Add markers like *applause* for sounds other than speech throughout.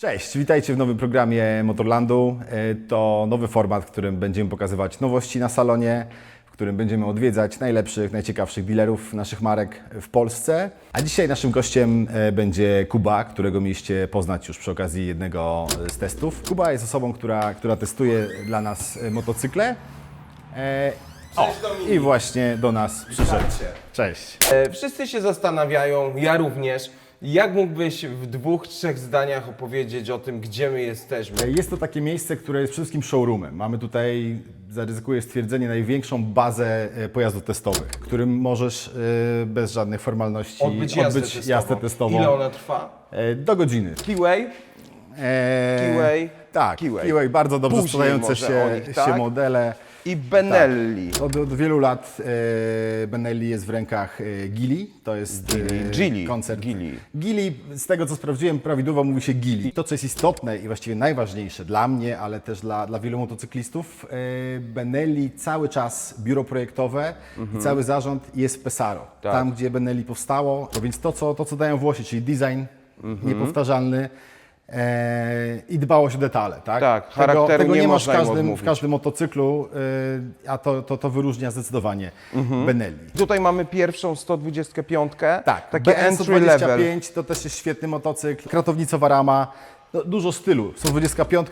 Cześć, witajcie w nowym programie Motorlandu. E, To nowy format, w którym będziemy pokazywać nowości na salonie, w którym będziemy odwiedzać najlepszych, najciekawszych dealerów naszych marek w Polsce. A dzisiaj naszym gościem e, będzie Kuba, którego mieliście poznać już przy okazji jednego z testów. Kuba jest osobą, która, która testuje dla nas e, motocykle. E, O, i właśnie do nas przyszedł. Cześć. E, Wszyscy się zastanawiają, ja również, jak mógłbyś w dwóch, trzech zdaniach opowiedzieć o tym, gdzie my jesteśmy? Jest to takie miejsce, które jest przede wszystkim showroomem. Mamy tutaj, zaryzykuję stwierdzenie, największą bazę e, pojazdów testowych, którym możesz e, bez żadnych formalności Odbyć jazdę, odbyć testową. jazdę testową Ile ona trwa? e, do godziny. Keyway? E, Keyway? Tak, Keyway. Keyway, bardzo dobrze Później sprzedające się, nich, się tak? modele. I Benelli. Od, od wielu lat e, Benelli jest w rękach e, Gili. To jest Gili, e, Gili, koncert. Gili. Gili, z tego co sprawdziłem, prawidłowo mówi się Gili. To, co jest istotne i właściwie najważniejsze dla mnie, ale też dla, dla wielu motocyklistów, e, Benelli cały czas biuro projektowe i cały zarząd jest w Pesaro. Mhm. Tak. Tam, gdzie Benelli powstało. To więc to, co, to, co dają Włosi, czyli design Mhm. niepowtarzalny. E, I dbałość o detale, tak? Tak, tego, charakteru tego nie nie masz w każdym, w każdym motocyklu, y, a to, to, to wyróżnia zdecydowanie Benelli. Tutaj mamy pierwszą 125. Tak, Takie level. BN125 to też jest świetny motocykl, kratownicowa rama, no, dużo stylu. Są 25,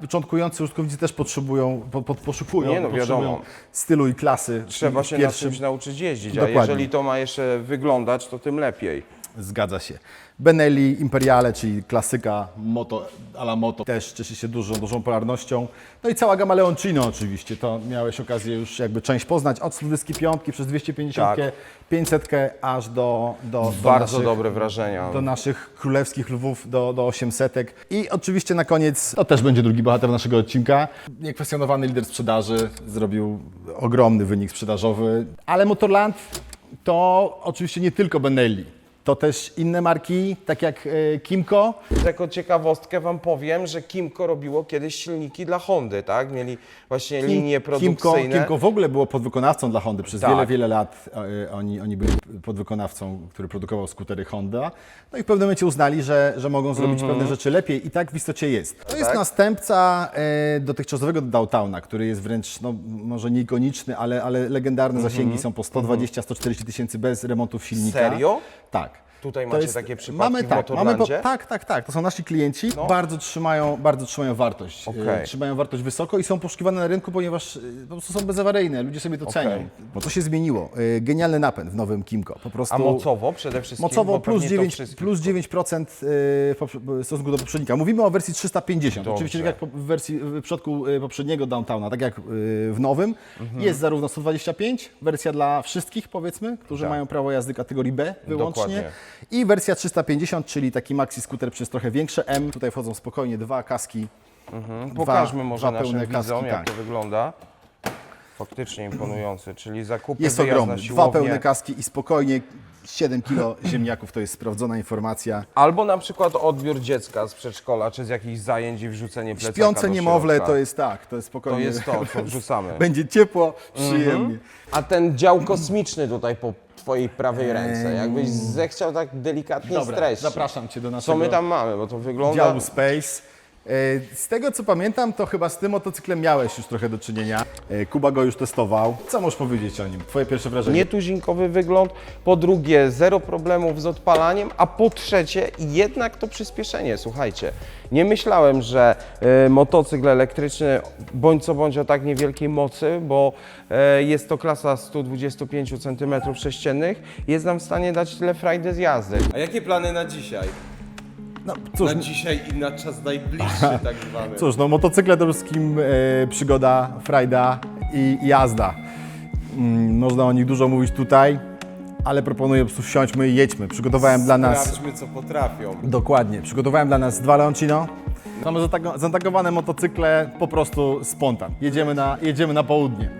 początkujący użytkownicy też potrzebują, po, po, poszukują, Nie, no potrzebują wiadomo. stylu i klasy. Trzeba się na pierwszym. czymś nauczyć jeździć, a Dokładnie. jeżeli to ma jeszcze wyglądać, to tym lepiej. Zgadza się. Benelli Imperiale, czyli klasyka moto, ala moto, też cieszy się dużą, dużą popularnością. No i cała gama Leoncino oczywiście, to miałeś okazję już jakby część poznać, od 125 przez 250, Tak. 500 aż do, do, do Bardzo naszych, dobre wrażenia. do naszych królewskich lwów, do, do 800. I oczywiście na koniec, to też będzie drugi bohater naszego odcinka, niekwestionowany lider sprzedaży, zrobił ogromny wynik sprzedażowy, ale Motorland to oczywiście nie tylko Benelli. To też inne marki, tak jak e, Kimco. Jako ciekawostkę Wam powiem, że Kimco robiło kiedyś silniki dla Hondy, tak? Mieli właśnie linie Kimco, produkcyjne. Kimco w ogóle było podwykonawcą dla Hondy. Przez Tak. wiele, wiele lat e, oni, oni byli podwykonawcą, który produkował skutery Honda. No i w pewnym momencie uznali, że, że mogą zrobić Mhm. pewne rzeczy lepiej i tak w istocie jest. To jest Tak. następca e, dotychczasowego Downtowna, który jest wręcz, no, może nie ikoniczny, ale, ale legendarne Mhm. zasięgi są po 120-140 tysięcy bez remontów silnika. Serio? Tak. Tutaj To macie jest- takie przypadki mamy, tak, mamy po, tak, tak, tak. To są nasi klienci. No. Bardzo, trzymają, bardzo trzymają wartość. E, Trzymają wartość wysoko i są poszukiwane na rynku, ponieważ e, po prostu są bezawaryjne. Ludzie sobie to Okej. cenią. Bo co się zmieniło? E, Genialny napęd w nowym Kimco. Po prostu A mocowo przede wszystkim? Mocowo plus pewnie to 9, wszystkich- plus 9% e, w stosunku do poprzednika. Mówimy o wersji 350. Dobrze. Oczywiście tak jak w wersji w przypadku e, poprzedniego Downtowna, tak jak w nowym, Mhm. jest zarówno 125, wersja dla wszystkich powiedzmy, którzy Tak. mają prawo jazdy kategorii B wyłącznie Dokładnie. I wersja 350, czyli taki maxi skuter przez trochę większe M. Tutaj wchodzą spokojnie dwa kaski. Mhm. Pokażmy dwa- może dwa pełne naszym widzom, kaski, jak tak. to wygląda. Faktycznie imponujące, czyli zakupy, Jest wyjazd ogromny. Dwa siłownię. pełne kaski i spokojnie 7 kilo ziemniaków, to jest sprawdzona informacja. Albo na przykład odbiór dziecka z przedszkola, czy z jakichś zajęć i wrzucenie plecaka Śpiące niemowlę to jest tak, to jest To spokojnie. jest to, co *laughs* wrzucamy. Będzie ciepło, przyjemnie. A ten dział kosmiczny tutaj po twojej prawej ręce, jakbyś zechciał tak delikatnie Dobra, streścić. zapraszam Cię do naszego Co my tam mamy, bo to wygląda... działu Space. E, Z tego co pamiętam, to chyba z tym motocyklem miałeś już trochę do czynienia. E, Kuba go już testował. Co możesz powiedzieć o nim? Twoje pierwsze wrażenie? Nietuzinkowy wygląd, po drugie zero problemów z odpalaniem, a po trzecie jednak to przyspieszenie, słuchajcie. Nie myślałem, że e, motocykl elektryczny bądź co bądź o tak niewielkiej mocy, bo jest to klasa 125 cm3, jest nam w stanie dać tyle frajdy z jazdy. A jakie plany na dzisiaj? No cóż, Na dzisiaj i na czas najbliższy *laughs* tak zwany. cóż no motocykle to wszystkim e, przygoda, frajda i jazda. Mm, można o nich dużo mówić tutaj, ale proponuję po prostu wsiądźmy i jedźmy. Przygotowałem dla nas Sprawdźmy co potrafią. Dokładnie. Przygotowałem dla nas dwa Leoncino. Mamy zatago- zaatakowane motocykle po prostu spontan. Jedziemy na, jedziemy na południe.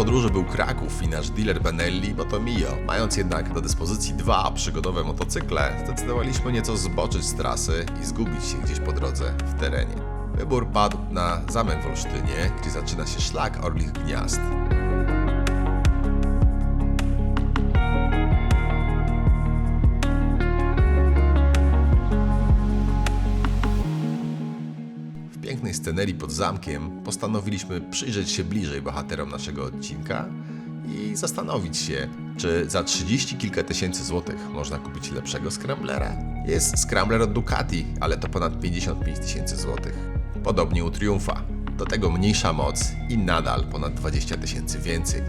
Podróży był Kraków i nasz dealer Benelli Motomio. Mając jednak do dyspozycji dwa przygodowe motocykle, zdecydowaliśmy nieco zboczyć z trasy i zgubić się gdzieś po drodze w terenie. Wybór padł na zamek w Olsztynie, gdzie zaczyna się szlak Orlich Gniazd. Scenerii pod zamkiem, postanowiliśmy przyjrzeć się bliżej bohaterom naszego odcinka i zastanowić się, czy za 30 kilka tysięcy złotych można kupić lepszego Scramblera? Jest Scrambler od Ducati, ale to ponad 55 tysięcy złotych. Podobnie u Triumfa. Do tego mniejsza moc i nadal ponad 20 tysięcy więcej.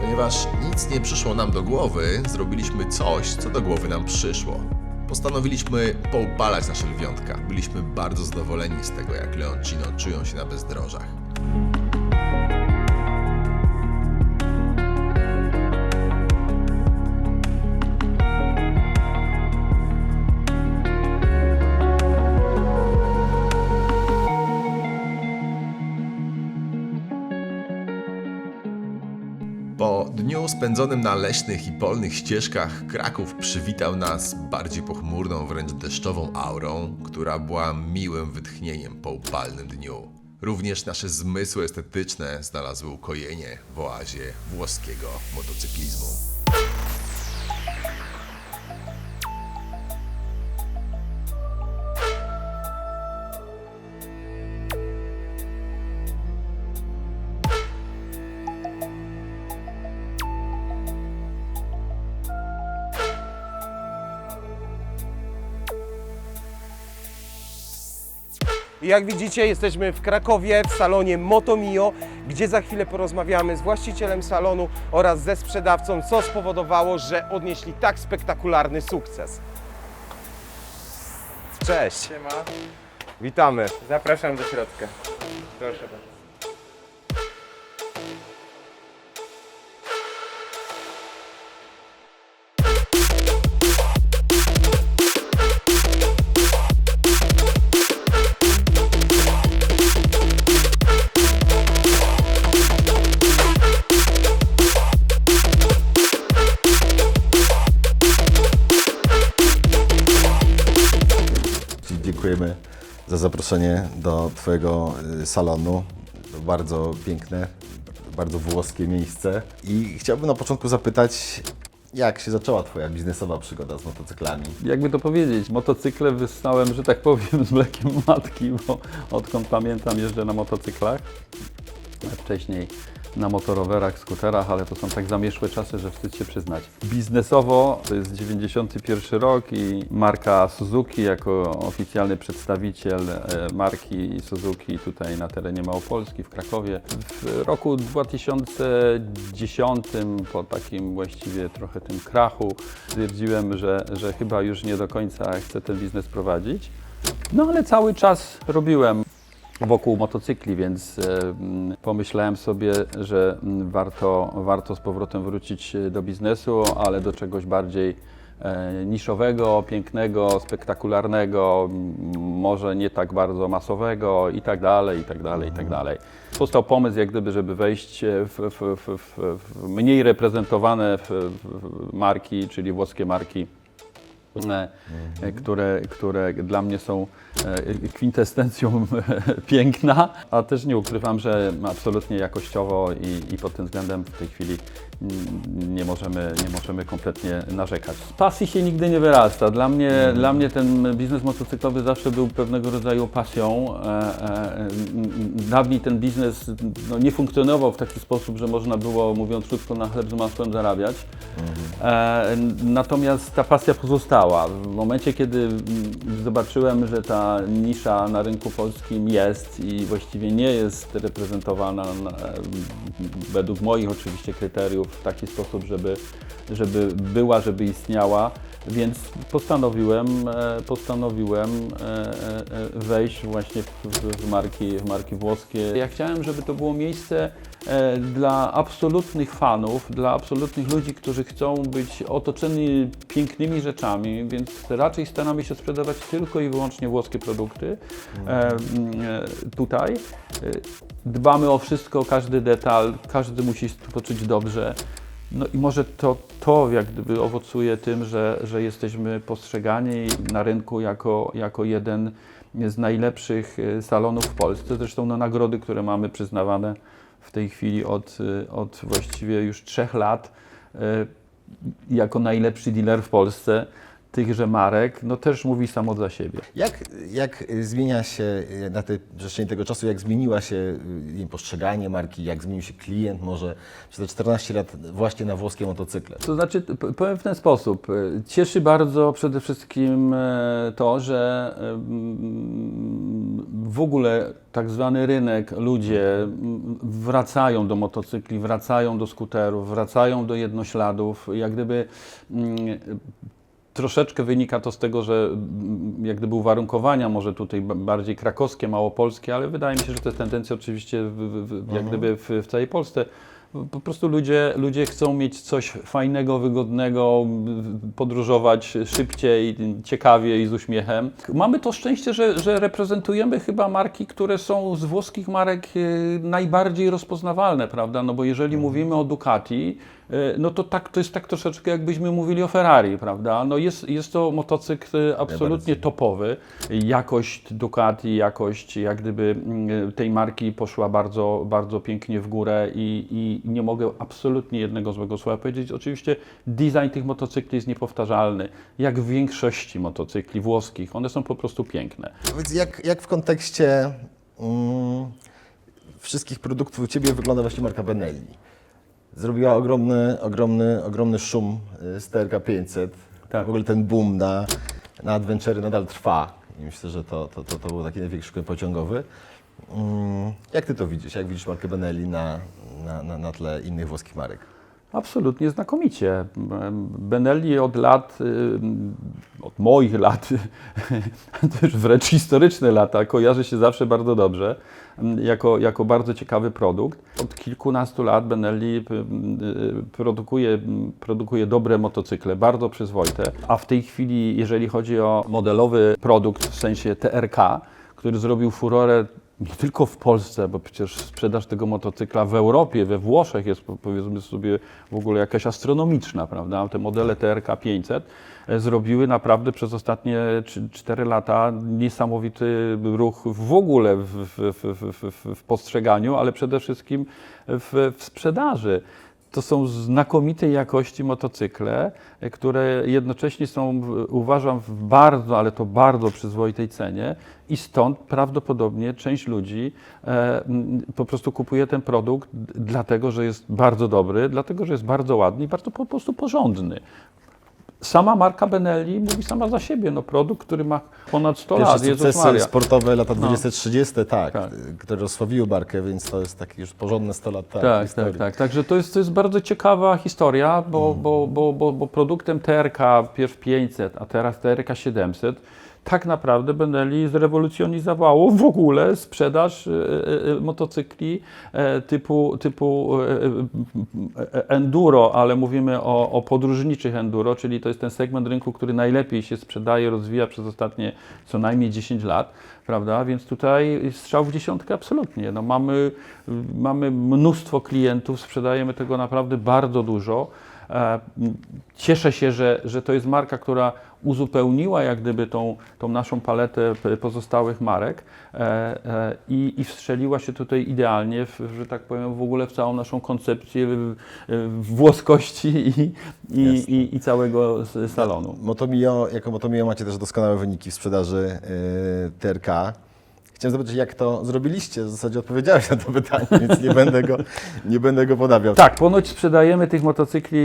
Ponieważ nic nie przyszło nam do głowy, zrobiliśmy coś, co do głowy nam przyszło. Postanowiliśmy poupalać nasze lwiątka. Byliśmy bardzo zadowoleni z tego, jak Leoncino czują się na bezdrożach. Po dniu spędzonym na leśnych i polnych ścieżkach, Kraków przywitał nas bardziej pochmurną, wręcz deszczową aurą, która była miłym wytchnieniem po upalnym dniu. Również nasze zmysły estetyczne znalazły ukojenie w oazie włoskiego motocyklizmu. I jak widzicie, jesteśmy w Krakowie w salonie Motomio, gdzie za chwilę porozmawiamy z właścicielem salonu oraz ze sprzedawcą, co spowodowało, że odnieśli tak spektakularny sukces. Cześć, Siema, witamy. zapraszam do środka. Proszę bardzo. Zaproszenie do Twojego y, salonu. Bardzo piękne, bardzo włoskie miejsce. I chciałbym na początku zapytać, jak się zaczęła Twoja biznesowa przygoda z motocyklami? jakby to powiedzieć, motocykle wysnąłem, że tak powiem, z mlekiem matki, bo odkąd pamiętam jeżdżę na motocyklach. Wcześniej na motorowerach, skuterach, ale to są tak zamieszłe czasy, że wstyd się przyznać. Biznesowo to jest 91 rok i marka Suzuki jako oficjalny przedstawiciel e, marki Suzuki tutaj na terenie Małopolski w Krakowie. W roku 2010 po takim właściwie trochę tym krachu stwierdziłem, że, że chyba już nie do końca chcę ten biznes prowadzić. No ale cały czas robiłem wokół motocykli, więc e, mm, pomyślałem sobie, że mm, warto, warto z powrotem wrócić e, do biznesu, ale do czegoś bardziej e, niszowego, pięknego, spektakularnego, może nie tak bardzo masowego i tak dalej, i tak dalej, i tak dalej. Powstał pomysł jak gdyby, żeby wejść w, w, w, w, mniej reprezentowane marki, czyli włoskie marki które, które dla mnie są e, kwintesencją *laughs* piękna, a też nie ukrywam, że absolutnie jakościowo i, i pod tym względem w tej chwili mm, nie możemy, nie możemy kompletnie narzekać. Z pasji się nigdy nie wyrasta. Dla mnie, dla mnie ten biznes motocyklowy zawsze był pewnego rodzaju pasją. E, e, Dawniej ten biznes no, nie funkcjonował w taki sposób, że można było, mówiąc krótko, na chleb z masłem zarabiać. E, Natomiast ta pasja pozostała. W momencie, kiedy zobaczyłem, że ta nisza na rynku polskim jest i właściwie nie jest reprezentowana na, według moich oczywiście kryteriów w taki sposób, żeby, żeby była, żeby istniała, więc postanowiłem, e, postanowiłem e, e, e, wejść właśnie w, w, marki, w marki włoskie. Ja chciałem, żeby to było miejsce e, dla absolutnych fanów, dla absolutnych ludzi, którzy chcą być otoczeni pięknymi rzeczami, więc raczej staramy się sprzedawać tylko i wyłącznie włoskie produkty e, e, tutaj. E, Dbamy o wszystko, każdy detal, każdy musi się poczuć dobrze. No i może to, to jak gdyby owocuje tym, że, że jesteśmy postrzegani na rynku jako, jako jeden z najlepszych e, salonów w Polsce. Zresztą no, nagrody, które mamy przyznawane w tej chwili od, e, od właściwie już trzech lat e, jako najlepszy dealer w Polsce, tychże marek, no też mówi samo za siebie. Jak, jak zmienia się y, na tej przestrzeni tego czasu, jak zmieniła się y, wiem, postrzeganie marki, jak zmienił się klient może przez te 14 lat właśnie na włoskie motocykle? To znaczy, powiem w ten sposób. Cieszy bardzo przede wszystkim e, to, że w ogóle tak zwany rynek, ludzie wracają do motocykli, wracają do skuterów, wracają do jednośladów. Jak gdyby mm, Troszeczkę wynika to z tego, że mm, jak gdyby uwarunkowania może tutaj ba- bardziej krakowskie, małopolskie, ale wydaje mi się, że to jest tendencja oczywiście w, w, jak gdyby w, w całej Polsce. Po prostu ludzie, ludzie chcą mieć coś fajnego, wygodnego, podróżować szybciej, ciekawie i z uśmiechem. Mamy to szczęście, że, że reprezentujemy chyba marki, które są z włoskich marek e, najbardziej rozpoznawalne, prawda? No bo jeżeli mówimy o Ducati, no to tak, to jest tak troszeczkę jakbyśmy mówili o Ferrari, prawda? No jest, jest to motocykl e, absolutnie topowy. Jakość Ducati, jakość jak gdyby mm, tej marki poszła bardzo, bardzo pięknie w górę i, i nie mogę absolutnie jednego złego słowa powiedzieć. Oczywiście design tych motocykli jest niepowtarzalny, jak w większości motocykli włoskich. One są po prostu piękne. Jak, jak w kontekście mm, wszystkich produktów u Ciebie wygląda właśnie marka Benelli? Zrobiła ogromny, ogromny, ogromny szum y, z TRK 500. Tak. W ogóle ten boom na, na adventury nadal trwa. I myślę, że to, to, to, to był taki największy koń pociągowy. Mm, jak Ty to widzisz? Jak widzisz markę Benelli na, na, na, na tle innych włoskich marek? Absolutnie znakomicie. Benelli od lat, y, od moich lat, *laughs* już wręcz historyczne lata, kojarzy się zawsze bardzo dobrze, y, jako, jako bardzo ciekawy produkt. Od kilkunastu lat Benelli y, y, produkuje, produkuje dobre motocykle, bardzo przyzwoite, a w tej chwili, jeżeli chodzi o modelowy produkt, w sensie TRK, który zrobił furorę nie tylko w Polsce, bo przecież sprzedaż tego motocykla w Europie, we Włoszech jest po- powiedzmy sobie w ogóle jakaś astronomiczna, prawda? Te modele TRK 500 e, zrobiły naprawdę przez ostatnie 4 lata niesamowity ruch w ogóle w, w, w, w, w postrzeganiu, ale przede wszystkim w, w sprzedaży. To są znakomitej jakości motocykle, e, które jednocześnie są, uważam, w bardzo, ale to bardzo przyzwoitej cenie i stąd prawdopodobnie część ludzi e, po prostu kupuje ten produkt dlatego, że jest bardzo dobry, dlatego, że jest bardzo ładny i bardzo po prostu porządny. Sama marka Benelli mówi sama za siebie, no produkt, który ma ponad 100 Pierwsze lat, Jezus sukcesy Maria. sportowe lata No. 20-30, tak, Tak. y, które rozsławiły markę, więc to jest takie już porządne 100 lat tak, Tak, historii. tak, tak. Także to jest, to jest bardzo ciekawa historia, bo, bo, bo, bo, bo produktem TRK pierw 500, a teraz TRK 700 tak naprawdę Benelli zrewolucjonizowało w ogóle sprzedaż e, e, e, motocykli typu, typu enduro, ale mówimy o, o podróżniczych enduro, czyli to jest ten segment rynku, który najlepiej się sprzedaje, rozwija przez ostatnie co najmniej 10 lat, prawda? Więc tutaj strzał w dziesiątkę absolutnie. No mamy, mamy mnóstwo klientów, sprzedajemy tego naprawdę bardzo dużo. Cieszę się, że, że to jest marka, która uzupełniła jak gdyby tą, tą naszą paletę pozostałych marek e, e, i, i wstrzeliła się tutaj idealnie, w, że tak powiem, w ogóle w całą naszą koncepcję włoskości i, i, i, i całego salonu. Motomio, jako Motomio macie też doskonałe wyniki w sprzedaży y, TRK. Chciałem zapytać, jak to zrobiliście? W zasadzie odpowiedziałeś na to pytanie, *laughs* więc nie będę go, nie będę go podawiał. Tak, ponoć sprzedajemy tych motocykli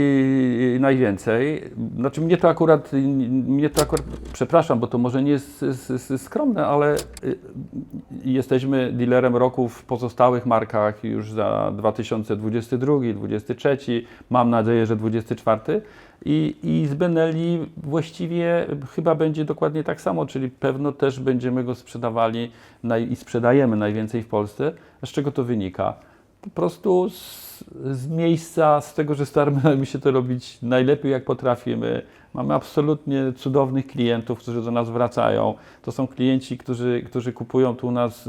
najwięcej. Znaczy mnie to akurat, mnie to akurat, przepraszam, bo to może nie jest skromne, ale y, jesteśmy dealerem roku w pozostałych markach już za 2022, 2023, mam nadzieję, że 2024. I, I z Benelli właściwie chyba będzie dokładnie tak samo, czyli pewno też będziemy go sprzedawali naj, i sprzedajemy najwięcej w Polsce. Z czego to wynika? po prostu z, z miejsca, z tego, że staramy *laughs* się to robić najlepiej jak potrafimy. Mamy absolutnie cudownych klientów, którzy do nas wracają. To są klienci, którzy, którzy kupują tu u nas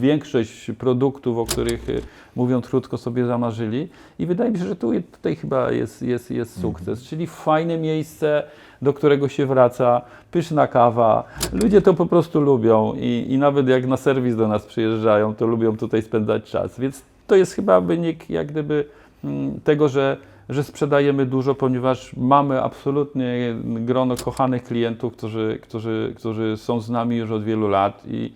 większość produktów, o których y, mówiąc krótko sobie zamarzyli. I wydaje mi się, że tu, tutaj chyba jest, jest, jest sukces. Czyli fajne miejsce, do którego się wraca, pyszna kawa. Ludzie to po prostu lubią i, i nawet jak na serwis do nas przyjeżdżają, to lubią tutaj spędzać czas. Więc to jest chyba wynik jak gdyby mm, tego, że, że sprzedajemy dużo, ponieważ mamy absolutnie grono kochanych klientów, którzy, którzy, którzy są z nami już od wielu lat i,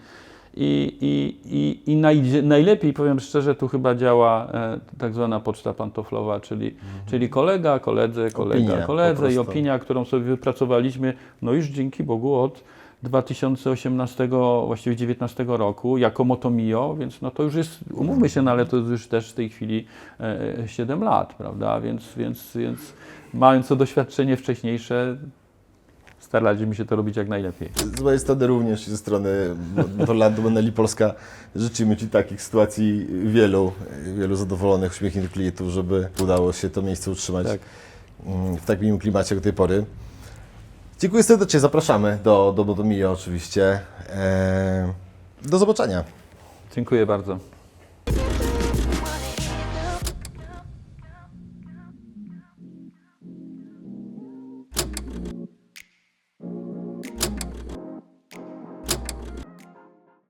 i, i, i, i naj, najlepiej, powiem szczerze, tu chyba działa e, tak zwana poczta pantoflowa, czyli, czyli kolega, koledze, kolega, Opinia, koledze i opinia, którą sobie wypracowaliśmy, no już dzięki Bogu od 2018, właściwie 2019 roku jako Motomio, więc no to już jest, umówmy się, no ale to już też w tej chwili e, 7 lat, prawda, więc, więc, więc mając to doświadczenie wcześniejsze, staraliśmy się to robić jak najlepiej. Z mojej strony również ze strony Motorlandu Benelli Polska życzymy Ci takich sytuacji wielu, wielu zadowolonych, uśmiechniętych klientów, żeby udało się to miejsce utrzymać Tak. w tak miłym klimacie jak do tej pory. Dziękuję serdecznie, zapraszamy do, do Motomio oczywiście. Eee, do zobaczenia. Dziękuję bardzo.